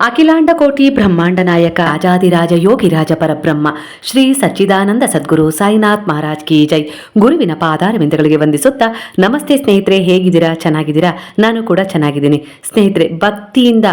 ಅಖಿಲಾಂಡ ಕೋಟಿ ಬ್ರಹ್ಮಾಂಡ ನಾಯಕ, ಆಜಾದಿರಾಜ ಯೋಗಿರಾಜ ಪರಬ್ರಹ್ಮ, ಶ್ರೀ ಸಚ್ಚಿದಾನಂದ ಸದ್ಗುರು ಸಾಯಿನಾಥ್ ಮಹಾರಾಜ್ ಕಿ ಜೈ. ಗುರುವಿನ ಪಾದಾರವಿಂದಗಳಿಗೆ ವಂದಿಸುತ್ತಾ, ನಮಸ್ತೆ ಸ್ನೇಹಿತರೆ, ಹೇಗಿದ್ದೀರಾ? ಚೆನ್ನಾಗಿದ್ದೀರಾ? ನಾನು ಕೂಡ ಚೆನ್ನಾಗಿದ್ದೀನಿ. ಸ್ನೇಹಿತರೆ, ಭಕ್ತಿಯಿಂದ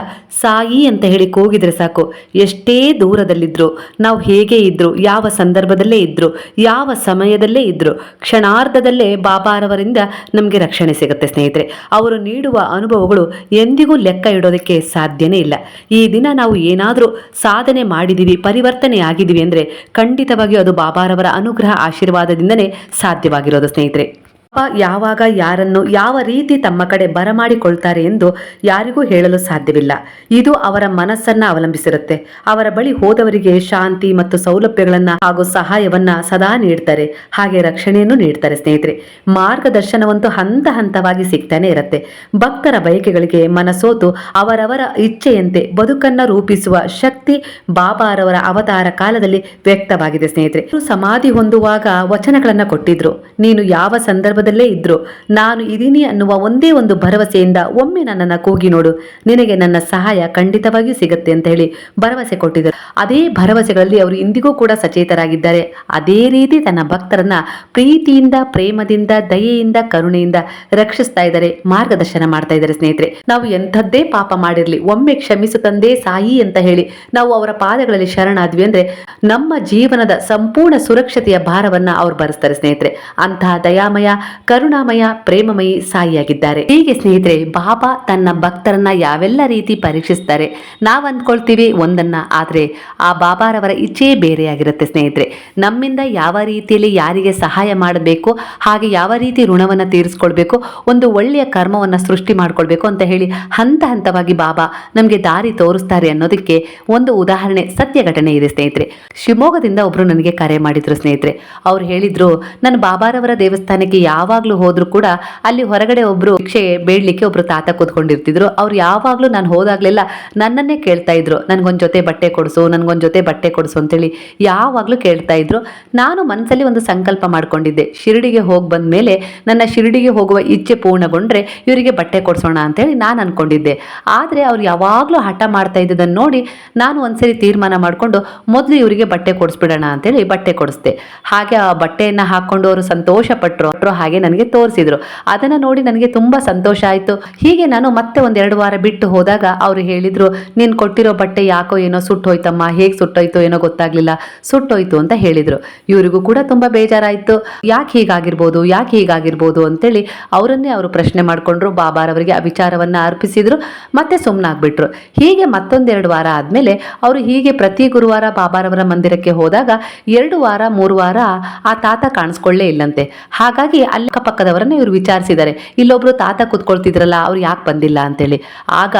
ಸಾಯಿ ಅಂತ ಹೇಳಿ ಕೂಗಿದ್ರೆ ಸಾಕು. ಎಷ್ಟೇ ದೂರದಲ್ಲಿದ್ರು, ನಾವು ಹೇಗೆ ಇದ್ರು, ಯಾವ ಸಂದರ್ಭದಲ್ಲೇ ಇದ್ರು, ಯಾವ ಸಮಯದಲ್ಲೇ ಇದ್ರು, ಕ್ಷಣಾರ್ಧದಲ್ಲೇ ಬಾಬಾರವರಿಂದ ನಮಗೆ ರಕ್ಷಣೆ ಸಿಗುತ್ತೆ ಸ್ನೇಹಿತರೆ. ಅವರು ನೀಡುವ ಅನುಭವಗಳು ಎಂದಿಗೂ ಲೆಕ್ಕ ಇಡೋದಕ್ಕೆ ಸಾಧ್ಯನೇ ಇಲ್ಲ. ಈ ದಿನ ನಾವು ಏನಾದರೂ ಸಾಧನೆ ಮಾಡಿದ್ದೀವಿ ಪರಿವರ್ತನೆ ಆಗಿದ್ದೀವಿ ಅಂದರೆ ಖಂಡಿತವಾಗಿಯೂ ಅದು ಬಾಬಾರವರ ಅನುಗ್ರಹ ಆಶೀರ್ವಾದದಿಂದನೇ ಸಾಧ್ಯವಾಗಿರೋದು, ಸ್ನೇಹಿತರೆ. ಪಾಪ ಯಾವಾಗ ಯಾರನ್ನು ಯಾವ ರೀತಿ ತಮ್ಮ ಕಡೆ ಬರಮಾಡಿಕೊಳ್ತಾರೆ ಎಂದು ಯಾರಿಗೂ ಹೇಳಲು ಸಾಧ್ಯವಿಲ್ಲ. ಇದು ಅವರ ಮನಸ್ಸನ್ನ ಅವಲಂಬಿಸಿರುತ್ತೆ. ಅವರ ಬಳಿ ಹೋದವರಿಗೆ ಶಾಂತಿ ಮತ್ತು ಸೌಲಭ್ಯಗಳನ್ನ ಹಾಗೂ ಸಹಾಯವನ್ನ ಸದಾ ನೀಡ್ತಾರೆ. ಹಾಗೆ ರಕ್ಷಣೆಯನ್ನು ನೀಡ್ತಾರೆ ಸ್ನೇಹಿತರೆ. ಮಾರ್ಗದರ್ಶನವಂತೂ ಹಂತ ಹಂತವಾಗಿ ಸಿಗ್ತಾನೆ ಇರುತ್ತೆ. ಭಕ್ತರ ಬಯಕೆಗಳಿಗೆ ಮನಸೋತು ಅವರವರ ಇಚ್ಛೆಯಂತೆ ಬದುಕನ್ನ ರೂಪಿಸುವ ಶಕ್ತಿ ಬಾಬಾರವರ ಅವತಾರ ಕಾಲದಲ್ಲಿ ವ್ಯಕ್ತವಾಗಿದೆ ಸ್ನೇಹಿತರೆ. ಸಮಾಧಿ ಹೊಂದುವಾಗ ವಚನಗಳನ್ನ ಕೊಟ್ಟಿದ್ರು. ನೀನು ಯಾವ ಸಂದರ್ಭದಲ್ಲೇ ಇದ್ರು. ನಾನು ಇದೀನಿ ಅನ್ನುವ ಒಂದೇ ಒಂದು ಭರವಸೆಯಿಂದ ಒಮ್ಮೆ ನನ್ನನ್ನು ಕೂಗಿ ನೋಡು. ನಿನಗೆ ನನ್ನ ಸಹಾಯ ಖಂಡಿತವಾಗಿಯೂ ಸಿಗುತ್ತೆ ಅಂತ ಹೇಳಿ ಭರವಸೆ ಕೊಟ್ಟಿದ್ದರು. ಅದೇ ಭರವಸೆಗಳಲ್ಲಿ ಅವರು ಇಂದಿಗೂ ಕೂಡ ಸಚೇತರಾಗಿದ್ದಾರೆ. ಅದೇ ರೀತಿ ತನ್ನ ಭಕ್ತರನ್ನ ಪ್ರೀತಿಯಿಂದ, ಪ್ರೇಮದಿಂದ, ದಯೆಯಿಂದ, ಕರುಣೆಯಿಂದ ರಕ್ಷಿಸ್ತಾ ಇದ್ದಾರೆ, ಮಾರ್ಗದರ್ಶನ ಮಾಡ್ತಾ ಇದ್ದಾರೆ ಸ್ನೇಹಿತರೆ. ನಾವು ಎಂಥದ್ದೇ ಪಾಪ ಮಾಡಿರಲಿ, ಒಮ್ಮೆ ಕ್ಷಮಿಸು ತಂದೆ, ಸಾಯಿ ಅಂತ ಹೇಳಿ ನಾವು ಅವರ ಪಾದಗಳಲ್ಲಿ ಶರಣಾದ್ವಿ ಅಂದ್ರೆ ನಮ್ಮ ಜೀವನದ ಸಂಪೂರ್ಣ ಸುರಕ್ಷತೆಯ ಭಾರವನ್ನ ಅವ್ರು ಭರಿಸ್ತಾರೆ ಸ್ನೇಹಿತರೆ. ಅಂತಹ ದಯಾಮಯ ಕರುಣಾಮಯ, ಪ್ರೇಮಮಯಿ ಸಾಯಿಯಾಗಿದ್ದಾರೆ. ಹೀಗೆ ಸ್ನೇಹಿತರೆ, ಬಾಬಾ ತನ್ನ ಭಕ್ತರನ್ನ ಯಾವೆಲ್ಲ ರೀತಿ ಪರೀಕ್ಷಿಸ್ತಾರೆ ನಾವ್ ಅಂದ್ಕೊಳ್ತೀವಿ ಒಂದನ್ನ, ಆದ್ರೆ ಆ ಬಾಬಾರವರ ಇಚ್ಛೆ ಬೇರೆಯಾಗಿರುತ್ತೆ ಸ್ನೇಹಿತರೆ. ನಮ್ಮಿಂದ ಯಾವ ರೀತಿಯಲ್ಲಿ ಯಾರಿಗೆ ಸಹಾಯ ಮಾಡಬೇಕು, ಹಾಗೆ ಯಾವ ರೀತಿ ಋಣವನ್ನ ತೀರಿಸ್ಕೊಳ್ಬೇಕು, ಒಂದು ಒಳ್ಳೆಯ ಕರ್ಮವನ್ನ ಸೃಷ್ಟಿ ಮಾಡ್ಕೊಳ್ಬೇಕು ಅಂತ ಹೇಳಿ ಹಂತ ಹಂತವಾಗಿ ಬಾಬಾ ನಮಗೆ ದಾರಿ ತೋರಿಸ್ತಾರೆ ಅನ್ನೋದಕ್ಕೆ ಒಂದು ಉದಾಹರಣೆ ಸತ್ಯ ಘಟನೆ ಇದೆ ಸ್ನೇಹಿತರೆ. ಶಿವಮೊಗ್ಗದಿಂದ ಒಬ್ರು ನನಗೆ ಕರೆ ಮಾಡಿದ್ರು ಸ್ನೇಹಿತರೆ. ಅವ್ರು ಹೇಳಿದ್ರು ನನ್ನ ಬಾಬಾರವರ ದೇವಸ್ಥಾನಕ್ಕೆ ಯಾವಾಗ್ಲೂ ಹೋದ್ರು ಕೂಡ ಅಲ್ಲಿ ಹೊರಗಡೆ ಒಬ್ರು ಭಿಕ್ಷೆ ಬೇಡಲಿಕ್ಕೆ ಒಬ್ರು ತಾತ ಕೂತ್ಕೊಂಡಿರ್ತಿದ್ರು. ಅವ್ರು ಯಾವಾಗಲೂ ನಾನು ಹೋದಾಗಲೆಲ್ಲ ನನ್ನನ್ನೇ ಕೇಳ್ತಾ ಇದ್ರು. ನನ್ಗೊಂದ್ ಜೊತೆ ಬಟ್ಟೆ ಕೊಡಿಸು, ನನ್ಗೊಂದ್ ಜೊತೆ ಬಟ್ಟೆ ಕೊಡಿಸು ಅಂತೇಳಿ ಯಾವಾಗಲೂ ಕೇಳ್ತಾ ಇದ್ರು. ನಾನು ಮನಸ್ಸಲ್ಲಿ ಒಂದು ಸಂಕಲ್ಪ ಮಾಡ್ಕೊಂಡಿದ್ದೆ. ಶಿರಡಿಗೆ ಹೋಗಿ ಬಂದ ಮೇಲೆ ನನ್ನ ಶಿರಡಿಗೆ ಹೋಗುವ ಇಚ್ಛೆ ಪೂರ್ಣಗೊಂಡ್ರೆ ಇವರಿಗೆ ಬಟ್ಟೆ ಕೊಡಿಸೋಣ ಅಂತೇಳಿ ನಾನು ಅನ್ಕೊಂಡಿದ್ದೆ. ಆದರೆ ಅವ್ರು ಯಾವಾಗಲೂ ಹಠ ಮಾಡ್ತಾ ಇದ್ದದನ್ನು ನೋಡಿ ನಾನು ಒಂದ್ಸರಿ ತೀರ್ಮಾನ ಮಾಡಿಕೊಂಡು ಮೊದಲು ಇವರಿಗೆ ಬಟ್ಟೆ ಕೊಡಿಸ್ಬಿಡೋಣ ಅಂತೇಳಿ ಬಟ್ಟೆ ಕೊಡಿಸ್ದೆ. ಹಾಗೆ ಆ ಬಟ್ಟೆಯನ್ನು ಹಾಕೊಂಡು ಅವರು ಸಂತೋಷ ಪಟ್ಟರು ಹಾಗೆ ನನಗೆ ತೋರಿಸಿದ್ರು. ಅದನ್ನು ನೋಡಿ ನನಗೆ ತುಂಬ ಸಂತೋಷ ಆಯಿತು. ಹೀಗೆ ನಾನು ಮತ್ತೆ ಒಂದೆರಡು ವಾರ ಬಿಟ್ಟು ಹೋದಾಗ ಅವರು ಹೇಳಿದರು, ನೀನು ಕೊಟ್ಟಿರೋ ಬಟ್ಟೆ ಯಾಕೋ ಏನೋ ಸುಟ್ಟೋಯ್ತಮ್ಮ? ಹೇಗೆ ಸುಟ್ಟೋಯ್ತು ಏನೋ ಗೊತ್ತಾಗ್ಲಿಲ್ಲ. ಸುಟ್ಟೋಯ್ತು ಅಂತ ಹೇಳಿದರು. ಇವರಿಗೂ ಕೂಡ ತುಂಬ ಬೇಜಾರಾಯಿತು. ಯಾಕೆ ಹೀಗಾಗಿರ್ಬೋದು? ಯಾಕೆ ಹೀಗಾಗಿರ್ಬೋದು? ಅಂತೇಳಿ ಅವರನ್ನೇ ಅವರು ಪ್ರಶ್ನೆ ಮಾಡಿಕೊಂಡ್ರು. ಬಾಬಾರವರಿಗೆ ಆ ವಿಚಾರವನ್ನು ಅರ್ಪಿಸಿದ್ರು. ಮತ್ತೆ ಸುಮ್ಮನಾಗ್ಬಿಟ್ರು ಹೀಗೆ ಮತ್ತೊಂದೆರಡು ವಾರ ಆದಮೇಲೆ ಅವರು ಹೀಗೆ ಪ್ರತಿ ಗುರುವಾರ ಬಾಬಾರವರ ಮಂದಿರಕ್ಕೆ ಹೋದಾಗ ಎರಡು ವಾರ, ಮೂರು ವಾರ ಆ ತಾತ ಕಾಣಿಸ್ಕೊಳ್ಳೇ ಇಲ್ಲಂತೆ. ಹಾಗಾಗಿ ಅಲ್ಲಿ ಅಕ್ಕಪಕ್ಕದವರನ್ನ ಇವರು ವಿಚಾರಿಸಿದ್ದಾರೆ. ಇಲ್ಲೊಬ್ರು ತಾತ ಕೂತ್ಕೊಳ್ತಿದ್ರಲ್ಲ, ಅವ್ರು ಯಾಕೆ ಬಂದಿಲ್ಲ ಅಂತೇಳಿ. ಆಗ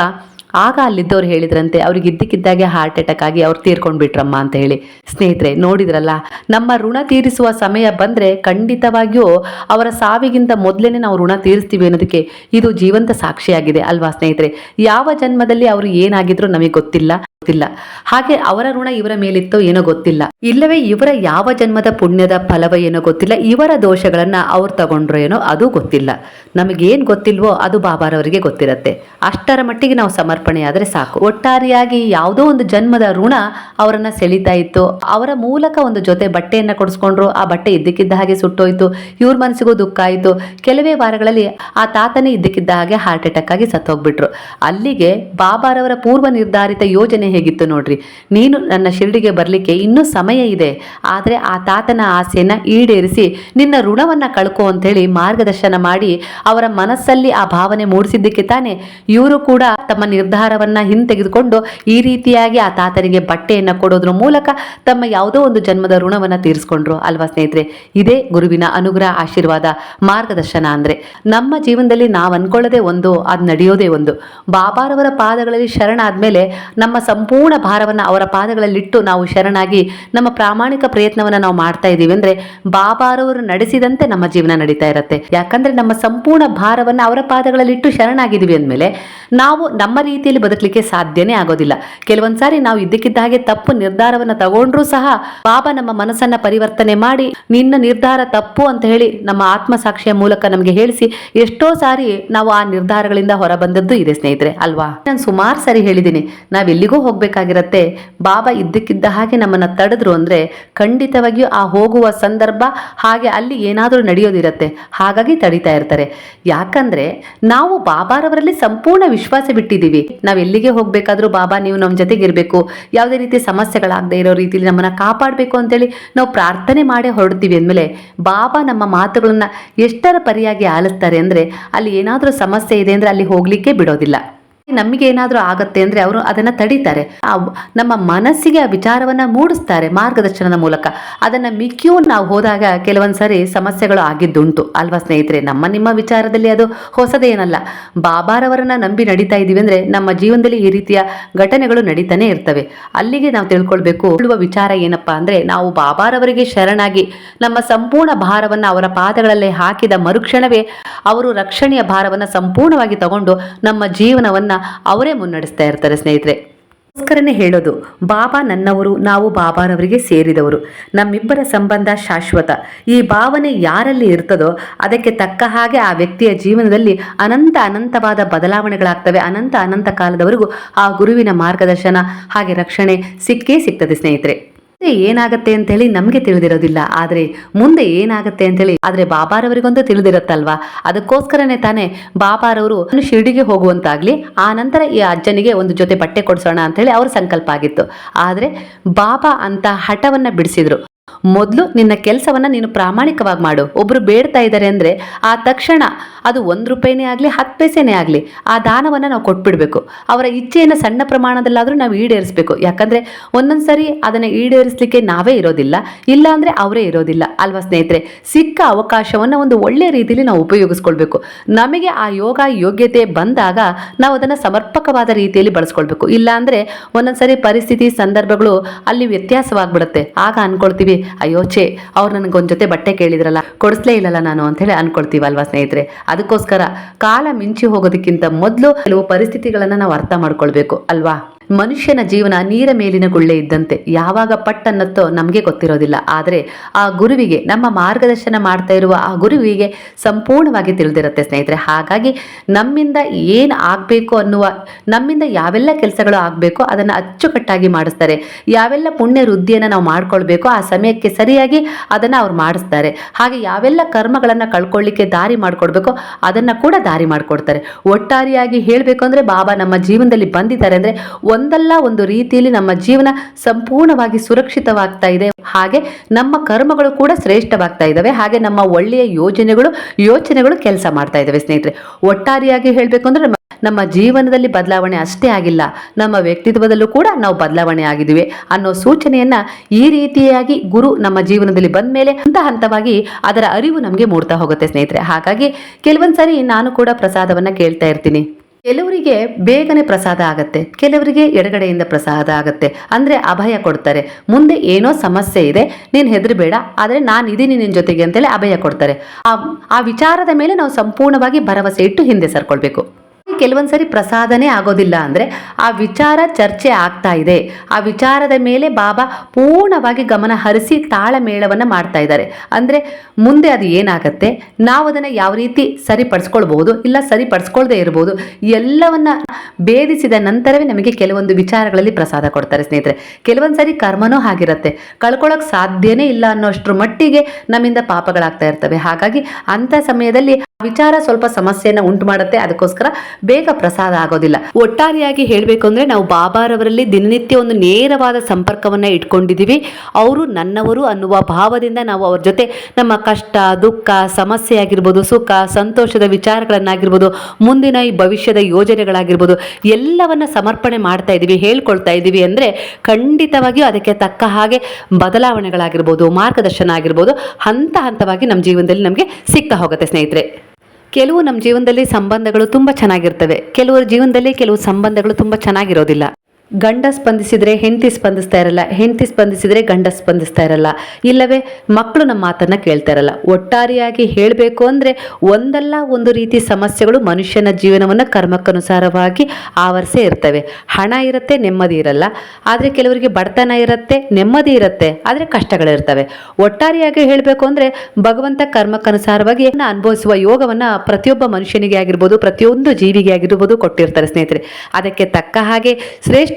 ಆಗ ಅಲ್ಲಿದ್ದವ್ರು ಹೇಳಿದ್ರಂತೆ, ಅವ್ರಿಗೆ ಇದ್ದಕ್ಕಿದ್ದಾಗೆ ಹಾರ್ಟ್ ಅಟ್ಯಾಕ್ ಆಗಿ ಅವ್ರು ತೀರ್ಕೊಂಡು ಬಿಟ್ರಮ್ಮ ಅಂತ ಹೇಳಿ. ಸ್ನೇಹಿತರೆ, ನೋಡಿದ್ರಲ್ಲ, ನಮ್ಮ ಋಣ ತೀರಿಸುವ ಸಮಯ ಬಂದರೆ ಖಂಡಿತವಾಗಿಯೂ ಅವರ ಸಾವಿಗಿಂತ ಮೊದಲೇನೆ ನಾವು ಋಣ ತೀರಿಸ್ತೀವಿ ಅನ್ನೋದಕ್ಕೆ ಇದು ಜೀವಂತ ಸಾಕ್ಷಿಯಾಗಿದೆ ಅಲ್ವಾ ಸ್ನೇಹಿತರೆ? ಯಾವ ಜನ್ಮದಲ್ಲಿ ಅವರು ಏನಾಗಿದ್ರು ನಮಗೆ ಗೊತ್ತಿಲ್ಲ. ಗೊತ್ತಿಲ್ಲ. ಹಾಗೆ ಅವರ ಋಣ ಇವರ ಮೇಲಿತ್ತೋ ಏನೋ ಗೊತ್ತಿಲ್ಲ. ಇಲ್ಲವೇ ಇವರ ಯಾವ ಜನ್ಮದ ಪುಣ್ಯದ ಫಲವ ಏನೋ ಗೊತ್ತಿಲ್ಲ. ಇವರ ದೋಷಗಳನ್ನ ಅವ್ರು ತಗೊಂಡ್ರೋ ಏನೋ ಅದು ಗೊತ್ತಿಲ್ಲ. ನಮಗೇನ್ ಗೊತ್ತಿಲ್ವೋ ಅದು ಬಾಬಾರವರಿಗೆ ಗೊತ್ತಿರತ್ತೆ. ಅಷ್ಟರ ಮಟ್ಟಿಗೆ ನಾವು ಸಮರ್ಪಣೆ ಆದ್ರೆ ಸಾಕು. ಒಟ್ಟಾರೆಯಾಗಿ ಯಾವುದೋ ಒಂದು ಜನ್ಮದ ಋಣ ಅವರನ್ನ ಸೆಳೀತಾ ಇತ್ತು. ಅವರ ಮೂಲಕ ಒಂದು ಜೊತೆ ಬಟ್ಟೆಯನ್ನ ಕೊಡಿಸ್ಕೊಂಡ್ರು. ಆ ಬಟ್ಟೆ ಇದ್ದಕ್ಕಿದ್ದ ಹಾಗೆ ಸುಟ್ಟೋಯ್ತು. ಇವ್ರ ಮನಸ್ಸಿಗೂ ದುಃಖ ಆಯಿತು. ಕೆಲವೇ ವಾರಗಳಲ್ಲಿ ಆ ತಾತನೇ ಇದ್ದಕ್ಕಿದ್ದ ಹಾಗೆ ಹಾರ್ಟ್ ಅಟ್ಯಾಕ್ ಆಗಿ ಸತ್ತೋಗ್ಬಿಟ್ರು. ಅಲ್ಲಿಗೆ ಬಾಬಾರವರ ಪೂರ್ವ ನಿರ್ಧಾರಿತ ಯೋಜನೆ ಹೇಗಿತ್ತು ನೋಡ್ರಿ. ನೀನು ನನ್ನ ಶಿರಡಿಗೆ ಬರಲಿಕ್ಕೆ ಇನ್ನೂ ಸಮಯ ಇದೆ. ಆದರೆ ಆ ತಾತನ ಆಸೆಯನ್ನ ಈಡೇರಿಸಿ ನಿನ್ನ ಋಣವನ್ನ ಕಳ್ಕೊ ಅಂತೇಳಿ ಮಾರ್ಗದರ್ಶನ ಮಾಡಿ ಅವರ ಮನಸ್ಸಲ್ಲಿ ಆ ಭಾವನೆ ಮೂಡಿಸಿದ್ದಕ್ಕೆ ತಾನೆ ಇವರು ಕೂಡ ತಮ್ಮ ನಿರ್ಧಾರವನ್ನ ಹಿಂತೆಗೆದುಕೊಂಡು ಈ ರೀತಿಯಾಗಿ ಆ ತಾತನಿಗೆ ಬಟ್ಟೆಯನ್ನ ಕೊಡೋದ್ರ ಮೂಲಕ ತಮ್ಮ ಯಾವುದೋ ಒಂದು ಜನ್ಮದ ಋಣವನ್ನ ತೀರಿಸ್ಕೊಂಡ್ರು ಅಲ್ವಾ ಸ್ನೇಹಿತರೆ? ಇದೇ ಗುರುವಿನ ಅನುಗ್ರಹ, ಆಶೀರ್ವಾದ, ಮಾರ್ಗದರ್ಶನ ಅಂದ್ರೆ. ನಮ್ಮ ಜೀವನದಲ್ಲಿ ನಾವು ಅನ್ಕೊಳ್ಳೋದೇ ಒಂದು, ಅದು ನಡೆಯೋದೇ ಒಂದು. ಬಾಬಾರವರ ಪಾದಗಳಲ್ಲಿ ಶರಣಾದ್ಮೇಲೆ ನಮ್ಮ ಸಂಪೂರ್ಣ ಸಂಪೂರ್ಣ ಭಾರವನ್ನು ಅವರ ಪಾದಗಳಲ್ಲಿಟ್ಟು ನಾವು ಶರಣಾಗಿ ನಮ್ಮ ಪ್ರಾಮಾಣಿಕ ಪ್ರಯತ್ನವನ್ನು ನಾವು ಮಾಡ್ತಾ ಇದ್ದೀವಿ. ಅಂದ್ರೆ ಬಾಬಾರವರು ನಡೆಸಿದಂತೆ ನಮ್ಮ ಜೀವನ ನಡೀತಾ ಇರುತ್ತೆ. ಯಾಕಂದ್ರೆ ನಮ್ಮ ಸಂಪೂರ್ಣ ಭಾರವನ್ನು ಅವರ ಪಾದಗಳಲ್ಲಿಟ್ಟು ಶರಣಾಗಿದ್ದೀವಿ ಅಂದಮೇಲೆ ನಾವು ನಮ್ಮ ರೀತಿಯಲ್ಲಿ ಬದುಕಲಿಕ್ಕೆ ಸಾಧ್ಯನೇ ಆಗೋದಿಲ್ಲ. ಕೆಲವೊಂದು ಸಾರಿ ನಾವು ಇದ್ದಕ್ಕಿದ್ದ ಹಾಗೆ ತಪ್ಪು ನಿರ್ಧಾರವನ್ನು ತಗೊಂಡ್ರೂ ಸಹ ಬಾಬಾ ನಮ್ಮ ಮನಸ್ಸನ್ನ ಪರಿವರ್ತನೆ ಮಾಡಿ, ನಿನ್ನ ನಿರ್ಧಾರ ತಪ್ಪು ಅಂತ ಹೇಳಿ ನಮ್ಮ ಆತ್ಮಸಾಕ್ಷಿಯ ಮೂಲಕ ನಮಗೆ ಹೇಳಿಸಿ ಎಷ್ಟೋ ಸಾರಿ ನಾವು ಆ ನಿರ್ಧಾರಗಳಿಂದ ಹೊರಬಂದದ್ದು ಇದೆ ಸ್ನೇಹಿತರೆ, ಅಲ್ವಾ? ನಾನು ಸುಮಾರು ಸಾರಿ ಹೇಳಿದ್ದೀನಿ. ನಾವ್ ಎಲ್ಲಿಗೂ ಹೋಗ್ಬೇಕಾಗಿರತ್ತೆ. ಬಾಬಾ ಇದ್ದಕ್ಕಿದ್ದ ಹಾಗೆ ನಮ್ಮನ್ನು ತಡೆದ್ರು ಅಂದರೆ ಖಂಡಿತವಾಗಿಯೂ ಆ ಹೋಗುವ ಸಂದರ್ಭ ಹಾಗೆ ಅಲ್ಲಿ ಏನಾದರೂ ನಡೆಯೋದಿರತ್ತೆ. ಹಾಗಾಗಿ ತಡೀತಾ ಇರ್ತಾರೆ. ಯಾಕಂದರೆ ನಾವು ಬಾಬಾರವರಲ್ಲಿ ಸಂಪೂರ್ಣ ವಿಶ್ವಾಸ ಬಿಟ್ಟಿದ್ದೀವಿ. ನಾವು ಎಲ್ಲಿಗೆ ಹೋಗಬೇಕಾದ್ರೂ ಬಾಬಾ ನೀವು ನಮ್ಮ ಜೊತೆಗೆ ಇರಬೇಕು ಯಾವುದೇ ರೀತಿ ಸಮಸ್ಯೆಗಳಾಗದೇ ಇರೋ ರೀತಿಯಲ್ಲಿ ನಮ್ಮನ್ನು ಕಾಪಾಡಬೇಕು ಅಂತೇಳಿ ನಾವು ಪ್ರಾರ್ಥನೆ ಮಾಡೇ ಹೊರಡ್ತೀವಿ ಅಂದಮೇಲೆ ಬಾಬಾ ನಮ್ಮ ಮಾತುಗಳನ್ನು ಎಷ್ಟರ ಪರಿಯಾಗಿ ಆಲಿಸ್ತಾರೆ ಅಂದರೆ ಅಲ್ಲಿ ಏನಾದರೂ ಸಮಸ್ಯೆ ಇದೆ ಅಂದರೆ ಅಲ್ಲಿ ಹೋಗಲಿಕ್ಕೆ ಬಿಡೋದಿಲ್ಲ. ನಮಗೆ ಏನಾದರೂ ಆಗತ್ತೆ ಅಂದ್ರೆ ಅವರು ಅದನ್ನ ತಡೀತಾರೆ. ನಮ್ಮ ಮನಸ್ಸಿಗೆ ಆ ವಿಚಾರವನ್ನ ಮೂಡಿಸ್ತಾರೆ ಮಾರ್ಗದರ್ಶನದ ಮೂಲಕ. ಅದನ್ನ ಮಿಕ್ಕಿಯೂ ನಾವು ಹೋದಾಗ ಕೆಲವೊಂದು ಸರಿ ಸಮಸ್ಯೆಗಳು ಆಗಿದ್ದುಂಟು. ಅಲ್ವಾ ಸ್ನೇಹಿತರೆ? ನಮ್ಮ ನಿಮ್ಮ ವಿಚಾರದಲ್ಲಿ ಅದು ಹೊಸದೇನಲ್ಲ ಬಾಬಾರವರನ್ನ ನಂಬಿ ನಡೀತಾ ಇದೀವಿ ಅಂದ್ರೆ ನಮ್ಮ ಜೀವನದಲ್ಲಿ ಈ ರೀತಿಯ ಘಟನೆಗಳು ನಡೀತಾನೆ ಇರ್ತವೆ. ಅಲ್ಲಿಗೆ ನಾವು ತಿಳ್ಕೊಳ್ಬೇಕು. ಹೇಳುವ ವಿಚಾರ ಏನಪ್ಪಾ ಅಂದ್ರೆ ನಾವು ಬಾಬಾರವರಿಗೆ ಶರಣಾಗಿ ನಮ್ಮ ಸಂಪೂರ್ಣ ಭಾರವನ್ನ ಅವರ ಪಾದಗಳಲ್ಲಿ ಹಾಕಿದ ಮರುಕ್ಷಣವೇ ಅವರು ರಕ್ಷಣೆಯ ಭಾರವನ್ನ ಸಂಪೂರ್ಣವಾಗಿ ತಗೊಂಡು ನಮ್ಮ ಜೀವನವನ್ನ ಅವರೇ ಮುನ್ನಡೆಸ್ತಾ ಇರ್ತಾರೆ ಸ್ನೇಹಿತರೆ. ಗೋಸ್ಕರನೇ ಹೇಳೋದು, ಬಾಬಾ ನನ್ನವರು, ನಾವು ಬಾಬಾರವರಿಗೆ ಸೇರಿದವರು. ನಮ್ಮಿಬ್ಬರ ಸಂಬಂಧ ಶಾಶ್ವತ. ಈ ಭಾವನೆ ಯಾರಲ್ಲಿ ಇರ್ತದೋ, ಅದಕ್ಕೆ ತಕ್ಕ ಹಾಗೆ ಆ ವ್ಯಕ್ತಿಯ ಜೀವನದಲ್ಲಿ ಅನಂತ ಅನಂತವಾದ ಬದಲಾವಣೆಗಳಾಗ್ತವೆ. ಅನಂತ ಅನಂತ ಕಾಲದವರೆಗೂ ಆ ಗುರುವಿನ ಮಾರ್ಗದರ್ಶನ, ಹಾಗೆ ರಕ್ಷಣೆ ಸಿಕ್ಕೇ ಸಿಗ್ತದೆ ಸ್ನೇಹಿತರೆ. ಏನಾಗತ್ತೆ ಅಂತ ಹೇಳಿ ನಮಗೆ ತಿಳಿದಿರೋದಿಲ್ಲ. ಆದ್ರೆ ಮುಂದೆ ಏನಾಗತ್ತೆ ಅಂತ ಹೇಳಿ ಆದ್ರೆ ಬಾಬಾರವರಿಗೊಂದು ತಿಳಿದಿರುತ್ತಲ್ವಾ? ಅದಕ್ಕೋಸ್ಕರನೇ ತಾನೇ ಬಾಬಾರವರು ಶಿರ್ಡಿಗೆ ಹೋಗುವಂತಾಗ್ಲಿ, ಆ ನಂತರ ಈ ಅಜ್ಜನಿಗೆ ಒಂದು ಜೊತೆ ಬಟ್ಟೆ ಕೊಡ್ಸೋಣ ಅಂತ ಹೇಳಿ ಅವ್ರ ಸಂಕಲ್ಪ ಆಗಿತ್ತು. ಆದ್ರೆ ಬಾಬಾ ಅಂತ ಹಠವನ್ನ ಬಿಡಿಸಿದ್ರು. ಮೊದಲು ನಿನ್ನ ಕೆಲಸವನ್ನು ನೀನು ಪ್ರಾಮಾಣಿಕವಾಗಿ ಮಾಡು. ಒಬ್ಬರು ಬೇಡ್ತಾ ಇದ್ದಾರೆ ಅಂದರೆ ಆ ತಕ್ಷಣ ಅದು ಒಂದು ರೂಪಾಯಿನೇ ಆಗಲಿ ಹತ್ತು ಪೈಸೆನೇ ಆಗಲಿ, ಆ ದಾನವನ್ನು ನಾವು ಕೊಟ್ಬಿಡಬೇಕು. ಅವರ ಇಚ್ಛೆಯನ್ನು ಸಣ್ಣ ಪ್ರಮಾಣದಲ್ಲಾದರೂ ನಾವು ಈಡೇರಿಸಬೇಕು. ಯಾಕಂದರೆ ಒಂದೊಂದು ಸರಿ ಅದನ್ನು ಈಡೇರಿಸಲಿಕ್ಕೆ ನಾವೇ ಇರೋದಿಲ್ಲ, ಇಲ್ಲ ಅಂದರೆ ಅವರೇ ಇರೋದಿಲ್ಲ. ಅಲ್ವಾ ಸ್ನೇಹಿತರೆ? ಸಿಕ್ಕ ಅವಕಾಶವನ್ನು ಒಂದು ಒಳ್ಳೆಯ ರೀತಿಯಲ್ಲಿ ನಾವು ಉಪಯೋಗಿಸ್ಕೊಳ್ಬೇಕು. ನಮಗೆ ಆ ಯೋಗ ಯೋಗ್ಯತೆ ಬಂದಾಗ ನಾವು ಅದನ್ನು ಸಮರ್ಪಕವಾದ ರೀತಿಯಲ್ಲಿ ಬಳಸ್ಕೊಳ್ಬೇಕು. ಇಲ್ಲ ಅಂದರೆ ಒಂದೊಂದು ಸರಿ ಪರಿಸ್ಥಿತಿ, ಸಂದರ್ಭಗಳು ಅಲ್ಲಿ ವ್ಯತ್ಯಾಸವಾಗಿಬಿಡುತ್ತೆ. ಆಗ ಅನ್ಕೊಳ್ತೀವಿ ಅಯ್ಯೋ ಛೇ, ಅವ್ರು ನನಗೆ ಒಂದು ಜೊತೆ ಬಟ್ಟೆ ಕೇಳಿದ್ರಲ್ಲ, ಕೊಡಿಸ್ಲೇ ಇಲ್ಲಲ್ಲ ನಾನು ಅಂತ ಹೇಳಿ ಅನ್ಕೊಳ್ತೀವಲ್ವಾ ಸ್ನೇಹಿತರೆ? ಅದಕ್ಕೋಸ್ಕರ ಕಾಲ ಮಿಂಚಿ ಹೋಗೋದಕ್ಕಿಂತ ಮೊದಲು ಕೆಲವು ಪರಿಸ್ಥಿತಿಗಳನ್ನು ನಾವು ಅರ್ಥ ಮಾಡ್ಕೊಳ್ಬೇಕು, ಅಲ್ವಾ? ಮನುಷ್ಯನ ಜೀವನ ನೀರ ಮೇಲಿನ ಗುಳ್ಳೆ ಇದ್ದಂತೆ. ಯಾವಾಗ ಪಟ್ಟನ್ನತ್ತೋ ನಮಗೆ ಗೊತ್ತಿರೋದಿಲ್ಲ. ಆದರೆ ಆ ಗುರುವಿಗೆ, ನಮ್ಮ ಮಾರ್ಗದರ್ಶನ ಮಾಡ್ತಾ ಇರುವ ಆ ಗುರುವಿಗೆ ಸಂಪೂರ್ಣವಾಗಿ ತಿಳಿದಿರುತ್ತೆ ಸ್ನೇಹಿತರೆ. ಹಾಗಾಗಿ ನಮ್ಮಿಂದ ಏನು ಆಗಬೇಕು ಅನ್ನುವ, ನಮ್ಮಿಂದ ಯಾವೆಲ್ಲ ಕೆಲಸಗಳು ಆಗಬೇಕು ಅದನ್ನು ಅಚ್ಚುಕಟ್ಟಾಗಿ ಮಾಡಿಸ್ತಾರೆ. ಯಾವೆಲ್ಲ ಪುಣ್ಯ ವೃದ್ಧಿಯನ್ನು ನಾವು ಮಾಡ್ಕೊಳ್ಬೇಕು ಆ ಸಮಯಕ್ಕೆ ಸರಿಯಾಗಿ ಅದನ್ನು ಅವ್ರು ಮಾಡಿಸ್ತಾರೆ. ಹಾಗೆ ಯಾವೆಲ್ಲ ಕರ್ಮಗಳನ್ನು ಕಳ್ಕೊಳ್ಳಿಕ್ಕೆ ದಾರಿ ಮಾಡಿಕೊಡ್ಬೇಕು ಅದನ್ನು ಕೂಡ ದಾರಿ ಮಾಡಿಕೊಡ್ತಾರೆ. ಒಟ್ಟಾರೆಯಾಗಿ ಹೇಳಬೇಕು ಅಂದರೆ, ಬಾಬಾ, ನಮ್ಮ ಜೀವನದಲ್ಲಿ ಬಂದಿದ್ದಾರೆ. ಅಂದರೆ ಒಂದಲ್ಲ ಒಂದು ರೀತಿಯಲ್ಲಿ ನಮ್ಮ ಜೀವನ ಸಂಪೂರ್ಣವಾಗಿ ಸುರಕ್ಷಿತವಾಗ್ತಾ ಇದೆ. ಹಾಗೆ ನಮ್ಮ ಕರ್ಮಗಳು ಕೂಡ ಶ್ರೇಷ್ಠವಾಗ್ತಾ ಇದ್ದಾವೆ. ಹಾಗೆ ನಮ್ಮ ಒಳ್ಳೆಯ ಯೋಜನೆಗಳು, ಯೋಚನೆಗಳು ಕೆಲಸ ಮಾಡ್ತಾ ಇದ್ದಾವೆ ಸ್ನೇಹಿತರೆ. ಒಟ್ಟಾರೆಯಾಗಿ ಹೇಳಬೇಕು ಅಂದ್ರೆ ನಮ್ಮ- ಜೀವನದಲ್ಲಿ ಬದಲಾವಣೆ ಅಷ್ಟೇ ಆಗಿಲ್ಲ. ನಮ್ಮ ವ್ಯಕ್ತಿತ್ವದಲ್ಲೂ ಕೂಡ ನಾವು ಬದಲಾವಣೆ ಆಗಿದ್ದೀವಿ ಅನ್ನೋ ಸೂಚನೆಯನ್ನ ಈ ರೀತಿಯಾಗಿ ಗುರು ನಮ್ಮ ಜೀವನದಲ್ಲಿ ಬಂದ ಮೇಲೆ ಹಂತ ಹಂತವಾಗಿ ಅದರ ಅರಿವು ನಮಗೆ ಮೂಡ್ತಾ ಹೋಗುತ್ತೆ ಸ್ನೇಹಿತರೆ. ಹಾಗಾಗಿ ಕೆಲವೊಂದು ಸಾರಿ ನಾನು ಕೂಡ ಪ್ರಸಾದವನ್ನ ಕೇಳ್ತಾ ಇರ್ತೀನಿ. ಕೆಲವರಿಗೆ ಬೇಗನೆ ಪ್ರಸಾದ ಆಗತ್ತೆ, ಕೆಲವರಿಗೆ ಎಡಗಡೆಯಿಂದ ಪ್ರಸಾದ ಆಗತ್ತೆ, ಅಂದ್ರೆ ಅಭಯ ಕೊಡ್ತಾರೆ. ಮುಂದೆ ಏನೋ ಸಮಸ್ಯೆ ಇದೆ, ನೀನು ಹೆದರಬೇಡ, ಆದರೆ ನಾನು ಇದೀನಿ ನಿನ್ನ ಜೊತೆಗೆ ಅಂತೇಳಿ ಅಭಯ ಕೊಡ್ತಾರೆ. ಆ ವಿಚಾರದ ಮೇಲೆ ನಾವು ಸಂಪೂರ್ಣವಾಗಿ ಭರವಸೆ ಇಟ್ಟು ಹಿಂದೆ ಸರ್ಕೊಳ್ಬೇಕು. ಕೆಲವೊಂದ್ ಸರಿ ಪ್ರಸಾದನೇ ಆಗೋದಿಲ್ಲ ಅಂದರೆ ಆ ವಿಚಾರ ಚರ್ಚೆ ಆಗ್ತಾ ಇದೆ. ಆ ವಿಚಾರದ ಮೇಲೆ ಬಾಬಾ ಪೂರ್ಣವಾಗಿ ಗಮನ ಹರಿಸಿ ತಾಳಮೇಳವನ್ನು ಮಾಡ್ತಾ ಇದ್ದಾರೆ. ಅಂದರೆ ಮುಂದೆ ಅದು ಏನಾಗುತ್ತೆ? ನಾವು ಅದನ್ನು ಯಾವ ರೀತಿ ಸರಿಪಡಿಸ್ಕೊಳ್ಬೋದು ಇಲ್ಲ ಸರಿಪಡಿಸ್ಕೊಳ್ದೇ ಇರ್ಬೋದು? ಎಲ್ಲವನ್ನು ಭೇದಿಸಿದ ನಂತರವೇ ನಮಗೆ ಕೆಲವೊಂದು ವಿಚಾರಗಳಲ್ಲಿ ಪ್ರಸಾದ ಕೊಡ್ತಾರೆ ಸ್ನೇಹಿತರೆ. ಕೆಲವೊಂದು ಸರಿ ಕರ್ಮನೂ ಆಗಿರುತ್ತೆ. ಕಳ್ಕೊಳ್ಳೋಕೆ ಸಾಧ್ಯನೇ ಇಲ್ಲ ಅನ್ನೋಷ್ಟ್ರ ಮಟ್ಟಿಗೆ ನಮ್ಮಿಂದ ಪಾಪಗಳಾಗ್ತಾ ಇರ್ತವೆ. ಹಾಗಾಗಿ ಅಂಥ ಸಮಯದಲ್ಲಿ ವಿಚಾರ ಸ್ವಲ್ಪ ಸಮಸ್ಯೆಯನ್ನು ಉಂಟು ಮಾಡುತ್ತೆ. ಅದಕ್ಕೋಸ್ಕರ ಬೇಗ ಪ್ರಸಾದ ಆಗೋದಿಲ್ಲ. ಒಟ್ಟಾರೆಯಾಗಿ ಹೇಳಬೇಕು ಅಂದ್ರೆ ನಾವು ಬಾಬಾರವರಲ್ಲಿ ದಿನನಿತ್ಯ ಒಂದು ನೇರವಾದ ಸಂಪರ್ಕವನ್ನ ಇಟ್ಕೊಂಡಿದೀವಿ. ಅವರು ನನ್ನವರು ಅನ್ನುವ ಭಾವದಿಂದ ನಾವು ಅವ್ರ ಜೊತೆ ನಮ್ಮ ಕಷ್ಟ, ದುಃಖ ಸಮಸ್ಯೆ ಆಗಿರ್ಬೋದು ಸುಖ, ಸಂತೋಷದ ವಿಚಾರಗಳನ್ನಾಗಿರ್ಬೋದು, ಮುಂದಿನ ಈ ಭವಿಷ್ಯದ ಯೋಜನೆಗಳಾಗಿರ್ಬೋದು, ಎಲ್ಲವನ್ನ ಸಮರ್ಪಣೆ ಮಾಡ್ತಾ ಇದೀವಿ, ಹೇಳ್ಕೊಳ್ತಾ ಇದೀವಿ ಅಂದ್ರೆ ಖಂಡಿತವಾಗಿಯೂ ಅದಕ್ಕೆ ತಕ್ಕ ಹಾಗೆ ಬದಲಾವಣೆಗಳಾಗಿರ್ಬೋದು, ಮಾರ್ಗದರ್ಶನ ಆಗಿರ್ಬೋದು, ಹಂತ ಹಂತವಾಗಿ ನಮ್ಮ ಜೀವನದಲ್ಲಿ ನಮಗೆ ಸಿಗ್ತಾ ಹೋಗುತ್ತೆ ಸ್ನೇಹಿತರೆ. ಕೆಲವು ನಮ್ಮ ಜೀವನದಲ್ಲಿ ಸಂಬಂಧಗಳು ತುಂಬ ಚೆನ್ನಾಗಿರ್ತವೆ. ಕೆಲವರ ಜೀವನದಲ್ಲಿ ಕೆಲವು ಸಂಬಂಧಗಳು ತುಂಬ ಚೆನ್ನಾಗಿರೋದಿಲ್ಲ. ಗಂಡ ಸ್ಪಂದಿಸಿದರೆ ಹೆಂಡತಿ ಸ್ಪಂದಿಸ್ತಾ ಇರಲ್ಲ, ಹೆಂಡತಿ ಸ್ಪಂದಿಸಿದರೆ ಗಂಡ ಸ್ಪಂದಿಸ್ತಾ ಇರಲ್ಲ. ಇಲ್ಲವೇ ಮಕ್ಕಳು ನಮ್ಮ ಮಾತನ್ನು ಕೇಳ್ತಾ ಇರಲ್ಲ. ಒಟ್ಟಾರೆಯಾಗಿ ಹೇಳಬೇಕು ಅಂದರೆ ಒಂದಲ್ಲ ಒಂದು ರೀತಿ ಸಮಸ್ಯೆಗಳು ಮನುಷ್ಯನ ಜೀವನವನ್ನು ಕರ್ಮಕ್ಕನುಸಾರವಾಗಿ ಆವರಿಸೇ ಇರ್ತವೆ. ಹಣ ಇರುತ್ತೆ, ನೆಮ್ಮದಿ ಇರಲ್ಲ. ಆದರೆ ಕೆಲವರಿಗೆ ಬಡತನ ಇರುತ್ತೆ, ನೆಮ್ಮದಿ ಇರುತ್ತೆ. ಆದರೆ ಕಷ್ಟಗಳಿರ್ತವೆ. ಒಟ್ಟಾರೆಯಾಗಿ ಹೇಳಬೇಕು ಅಂದರೆ ಭಗವಂತ ಕರ್ಮಕ್ಕನುಸಾರವಾಗಿ ಅನುಭವಿಸುವ ಯೋಗವನ್ನು ಪ್ರತಿಯೊಬ್ಬ ಮನುಷ್ಯನಿಗೆ ಆಗಿರ್ಬೋದು, ಪ್ರತಿಯೊಂದು ಜೀವಿಗೆ ಆಗಿರ್ಬೋದು ಕೊಟ್ಟಿರ್ತಾರೆ ಸ್ನೇಹಿತರೆ. ಅದಕ್ಕೆ ತಕ್ಕ ಹಾಗೆ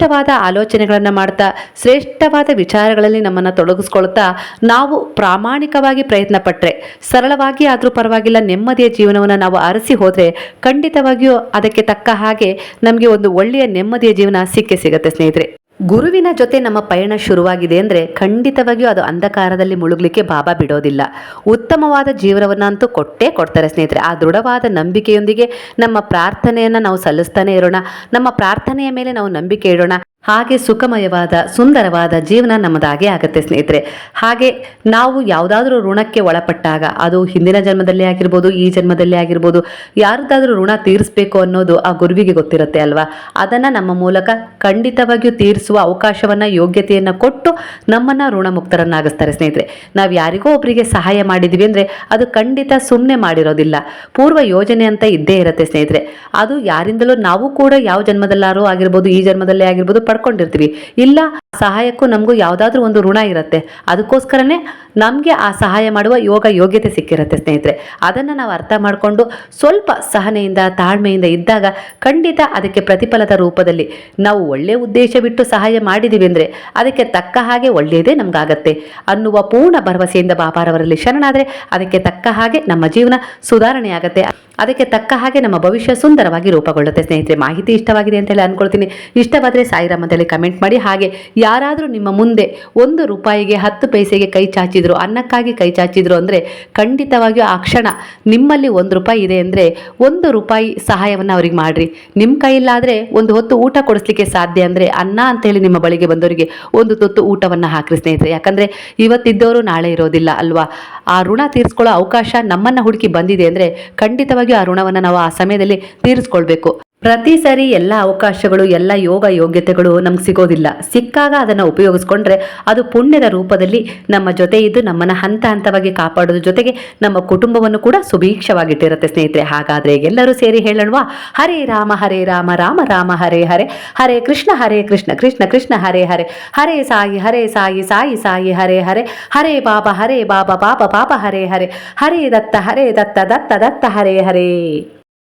ಶ್ರೇಷ್ಠವಾದ ಆಲೋಚನೆಗಳನ್ನು ಮಾಡ್ತಾ, ಶ್ರೇಷ್ಠವಾದ ವಿಚಾರಗಳಲ್ಲಿ ನಮ್ಮನ್ನು ತೊಡಗಿಸ್ಕೊಳ್ತಾ ನಾವು ಪ್ರಾಮಾಣಿಕವಾಗಿ ಪ್ರಯತ್ನ ಪಟ್ಟರೆ ಸರಳವಾಗಿ ಆದರೂ ಪರವಾಗಿಲ್ಲ ನೆಮ್ಮದಿಯ ಜೀವನವನ್ನು ನಾವು ಅರಸಿ ಹೋದರೆ ಖಂಡಿತವಾಗಿಯೂ ಅದಕ್ಕೆ ತಕ್ಕ ಹಾಗೆ ನಮಗೆ ಒಂದು ಒಳ್ಳೆಯ ನೆಮ್ಮದಿಯ ಜೀವನ ಸಿಕ್ಕೇ ಸಿಗುತ್ತೆ ಸ್ನೇಹಿತರೆ. ಗುರುವಿನ ಜೊತೆ ನಮ್ಮ ಪಯಣ ಶುರುವಾಗಿದೆ ಅಂದರೆ ಖಂಡಿತವಾಗಿಯೂ ಅದು ಅಂಧಕಾರದಲ್ಲಿ ಮುಳುಗಲಿಕ್ಕೆ ಬಾಬಾ ಬಿಡೋದಿಲ್ಲ. ಉತ್ತಮವಾದ ಜೀವನವನ್ನಂತೂ ಕೊಟ್ಟೇ ಕೊಡ್ತಾರೆ ಸ್ನೇಹಿತರೆ. ಆ ದೃಢವಾದ ನಂಬಿಕೆಯೊಂದಿಗೆ ನಮ್ಮ ಪ್ರಾರ್ಥನೆಯನ್ನು ನಾವು ಸಲ್ಲಿಸ್ತಾನೆ ಇರೋಣ. ನಮ್ಮ ಪ್ರಾರ್ಥನೆಯ ಮೇಲೆ ನಾವು ನಂಬಿಕೆ ಇಡೋಣ. ಹಾಗೆ ಸುಖಮಯವಾದ, ಸುಂದರವಾದ ಜೀವನ ನಮ್ಮದಾಗೆ ಆಗುತ್ತೆ ಸ್ನೇಹಿತರೆ. ಹಾಗೆ ನಾವು ಯಾವುದಾದ್ರೂ ಋಣಕ್ಕೆ ಒಳಪಟ್ಟಾಗ, ಅದು ಹಿಂದಿನ ಜನ್ಮದಲ್ಲೇ ಆಗಿರ್ಬೋದು, ಈ ಜನ್ಮದಲ್ಲೇ ಆಗಿರ್ಬೋದು ಯಾರದಾದ್ರೂ ಋಣ ತೀರಿಸಬೇಕು ಅನ್ನೋದು ಆ ಗುರುವಿಗೆ ಗೊತ್ತಿರುತ್ತೆ ಅಲ್ವಾ? ಅದನ್ನು ನಮ್ಮ ಮೂಲಕ ಖಂಡಿತವಾಗಿಯೂ ತೀರಿಸುವ ಅವಕಾಶವನ್ನು, ಯೋಗ್ಯತೆಯನ್ನು ಕೊಟ್ಟು ನಮ್ಮನ್ನು ಋಣಮುಕ್ತರನ್ನಾಗಿಸ್ತಾರೆ ಸ್ನೇಹಿತರೆ. ನಾವು ಯಾರಿಗೋ ಒಬ್ಬರಿಗೆ ಸಹಾಯ ಮಾಡಿದ್ವಿ ಅಂದರೆ ಅದು ಖಂಡಿತ ಸುಮ್ಮನೆ ಮಾಡಿರೋದಿಲ್ಲ. ಪೂರ್ವ ಯೋಜನೆ ಅಂತ ಇದ್ದೇ ಇರುತ್ತೆ ಸ್ನೇಹಿತರೆ. ಅದು ಯಾರಿಂದಲೂ ನಾವು ಕೂಡ ಯಾವ ಜನ್ಮದಲ್ಲಾರೋ ಆಗಿರ್ಬೋದು, ಈ ಜನ್ಮದಲ್ಲೇ ಆಗಿರ್ಬೋದು ಪಡ್ಕೊಂಡಿರ್ತೀವಿ. ಇಲ್ಲ ಸಹಾಯಕ್ಕೂ ನಮಗೂ ಯಾವುದಾದ್ರೂ ಒಂದು ಋಣ ಇರುತ್ತೆ. ಅದಕ್ಕೋಸ್ಕರನೇ ನಮಗೆ ಆ ಸಹಾಯ ಮಾಡುವ ಯೋಗ ಯೋಗ್ಯತೆ ಸಿಕ್ಕಿರುತ್ತೆ ಸ್ನೇಹಿತರೆ. ಅದನ್ನು ನಾವು ಅರ್ಥ ಮಾಡಿಕೊಂಡು ಸ್ವಲ್ಪ ಸಹನೆಯಿಂದ, ತಾಳ್ಮೆಯಿಂದ ಇದ್ದಾಗ ಖಂಡಿತ ಅದಕ್ಕೆ ಪ್ರತಿಫಲದ ರೂಪದಲ್ಲಿ ನಾವು ಒಳ್ಳೆಯ ಉದ್ದೇಶವಿಟ್ಟು ಸಹಾಯ ಮಾಡಿದ್ದೀವಿ ಅಂದರೆ ಅದಕ್ಕೆ ತಕ್ಕ ಹಾಗೆ ಒಳ್ಳೆಯದೇ ನಮಗಾಗತ್ತೆ ಅನ್ನುವ ಪೂರ್ಣ ಭರವಸೆಯಿಂದ ಬಾಬಾರವರಲ್ಲಿ ಶರಣಾದರೆ ಅದಕ್ಕೆ ತಕ್ಕ ಹಾಗೆ ನಮ್ಮ ಜೀವನ ಸುಧಾರಣೆ ಆಗುತ್ತೆ. ಅದಕ್ಕೆ ತಕ್ಕ ಹಾಗೆ ನಮ್ಮ ಭವಿಷ್ಯ ಸುಂದರವಾಗಿ ರೂಪುಗೊಳ್ಳುತ್ತೆ ಸ್ನೇಹಿತರೆ. ಮಾಹಿತಿ ಇಷ್ಟವಾಗಿದೆ ಅಂತ ಹೇಳಿ ಅನ್ಕೊಳ್ತೀನಿ. ಇಷ್ಟವಾದರೆ ಸಾಯಿರಾಮದಲ್ಲಿ ಕಮೆಂಟ್ ಮಾಡಿ. ಹಾಗೆ ಯಾರಾದರೂ ನಿಮ್ಮ ಮುಂದೆ ಒಂದು ರೂಪಾಯಿಗೆ ಹತ್ತು ಪೈಸೆಗೆ ಕೈ ಚಾಚಿದ್ರು, ಅನ್ನಕ್ಕಾಗಿ ಕೈ ಚಾಚಿದ್ರು ಅಂದರೆ ಖಂಡಿತವಾಗಿಯೂ ಆ ಕ್ಷಣ ನಿಮ್ಮಲ್ಲಿ ಒಂದು ರೂಪಾಯಿ ಇದೆ ಅಂದರೆ ಒಂದು ರೂಪಾಯಿ ಸಹಾಯವನ್ನು ಅವ್ರಿಗೆ ಮಾಡಿರಿ. ನಿಮ್ಮ ಕೈಯಲ್ಲಾದರೆ ಒಂದು ಹೊತ್ತು ಊಟ ಕೊಡಿಸ್ಲಿಕ್ಕೆ ಸಾಧ್ಯ ಅಂದರೆ ಅನ್ನ ಅಂತ ಹೇಳಿ ನಿಮ್ಮ ಬಳಿಗೆ ಬಂದವರಿಗೆ ಒಂದು ತುತ್ತು ಊಟವನ್ನು ಹಾಕ್ರಿ ಸ್ನೇಹಿತರೆ. ಯಾಕಂದರೆ ಇವತ್ತಿದ್ದವರು ನಾಳೆ ಇರೋದಿಲ್ಲ ಅಲ್ವಾ? ಆ ಋಣ ತೀರಿಸ್ಕೊಳ್ಳೋ ಅವಕಾಶ ನಮ್ಮನ್ನು ಹುಡುಕಿ ಬಂದಿದೆ ಅಂದರೆ ಖಂಡಿತವಾಗಿಯೂ ಆ ಋಣವನ್ನು ನಾವು ಆ ಸಮಯದಲ್ಲಿ ತೀರಿಸ್ಕೊಳ್ಬೇಕು. ಪ್ರತಿ ಸರಿ ಎಲ್ಲ ಅವಕಾಶಗಳು, ಎಲ್ಲ ಯೋಗ ಯೋಗ್ಯತೆಗಳು ನಮ್ಗೆ ಸಿಗೋದಿಲ್ಲ. ಸಿಕ್ಕಾಗ ಅದನ್ನು ಉಪಯೋಗಿಸ್ಕೊಂಡ್ರೆ ಅದು ಪುಣ್ಯದ ರೂಪದಲ್ಲಿ ನಮ್ಮ ಜೊತೆ ಇದ್ದು ನಮ್ಮನ್ನು ಹಂತ ಹಂತವಾಗಿ ಕಾಪಾಡೋದ್ರ ಜೊತೆಗೆ ನಮ್ಮ ಕುಟುಂಬವನ್ನು ಕೂಡ ಸುಭೀಕ್ಷವಾಗಿಟ್ಟಿರುತ್ತೆ ಸ್ನೇಹಿತರೆ. ಹಾಗಾದರೆ ಎಲ್ಲರೂ ಸೇರಿ ಹೇಳೋಣವಾ? ಹರೇ ರಾಮ ಹರೇ ರಾಮ ರಾಮ ರಾಮ, ಹರೇ ಹರೇ. ಹರೇ ಕೃಷ್ಣ ಹರೇ ಕೃಷ್ಣ ಕೃಷ್ಣ ಕೃಷ್ಣ, ಹರೇ ಹರೇ. ಹರೇ ಸಾಯಿ ಹರೇ ಸಾಯಿ ಸಾಯಿ ಸಾಯಿ, ಹರೇ ಹರೇ. ಹರೇ ಬಾಬಾ ಹರೇ ಬಾಬಾ ಬಾಬಾ ಬಾಬಾ, ಹರೇ ಹರೇ. ಹರೇ ದತ್ತ ಹರೇ ದತ್ತ ದತ್ತ ದತ್ತ, ಹರೇ ಹರೇ.